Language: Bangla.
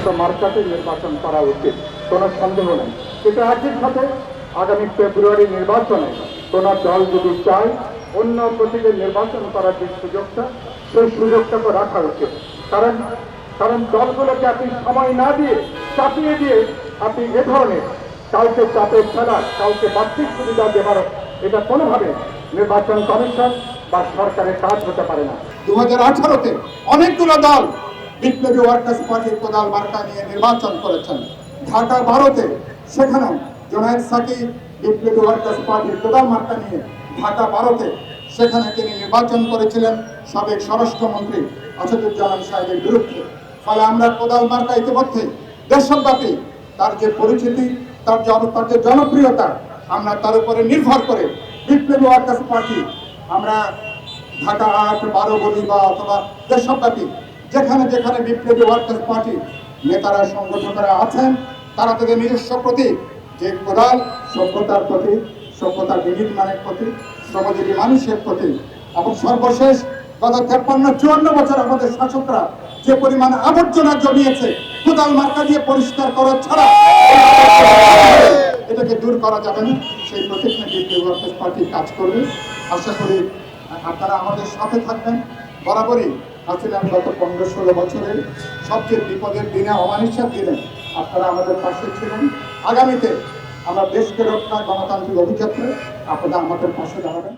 প্রচলিত মার্কাতে নির্বাচন করা উচিত। কোনো সন্দেহ নেই। কিন্তু একই সাথে আগামী ফেব্রুয়ারি নির্বাচনে কোন দল যদি চায়, অন্য প্রতীকে নির্বাচন করার যে সুযোগটা, সেই সুযোগটাকে রাখা উচিত। কারণ কারণ দলগুলোকে আপনি সময় না দিয়ে, চাপিয়ে দিয়ে আপনি এ ধরনের কাউকে চাপে ফেলা কাউকে বার্ষিক সুবিধা দেওয়ার এটা কোনোভাবে নির্বাচন কমিশন বা সরকারের কাজ হতে পারে না। দু হাজার আঠারোতে অনেকগুলো দল বিপ্লবী ওয়ার্কার্স পার্টির কোদাল মার্কা নিয়ে নির্বাচন করেছেন। ঢাকা বারোতে সেখানেও জোনায়েদ সাকিব বিপ্লবী ওয়ার্কার্স পার্টির কোদাল মার্কা নিয়ে ঢাকা বারোতে সেখানে তিনি নির্বাচন করেছিলেন সাবেক স্বরাষ্ট্রমন্ত্রী আসাদুজ্জামান সাহেবের বিরুদ্ধে। ফলে আমরা কোদাল মার্কা ইতিমধ্যে দেশব্যাপী তার যে পরিচিতি, তার যে তার যে জনপ্রিয়তা, আমরা তার উপরে নির্ভর করে বিপ্লবী ওয়ার্কার্স পার্টি আমরা ঢাকা আট, বারো বলি বা অথবা দেশব্যাপী যেখানে যেখানে বিপ্লবী ওয়ার্কার্স পার্টি নেতারা, সংগঠকেরা আছেন, তারা তাদের নিজস্ব প্রতীক। যে কোদাল সভ্যতার প্রতি সভ্যতার বিনির্মাণের প্রতি শ্রমজীবী মানুষের প্রতি এবং সর্বশেষ গত তেপ্পান্ন চুয়ান্ন বছর আমাদের শাসকরা যে পরিমাণ আবর্জনা জমিয়েছে, কোদাল মার্কা দিয়ে পরিষ্কার করা ছাড়া এটাকে দূর করা যাবে না। সেই প্রতিজ্ঞা বিপ্লবী ওয়ার্কার্স পার্টি কাজ করবে। আশা করি আপনারা আমাদের সাথে থাকবেন। বরাবরই আছিলেন গত পনেরো ষোলো বছরের সবচেয়ে বিপদের দিনে অমানিসার দিনে আপনারা আমাদের পাশে ছিলেন। আগামীতে আমরা দেশকে রক্ষা, গণতান্ত্রিক অভিযাত্রে আপনারা আমাদের পাশে দাঁড়াবেন।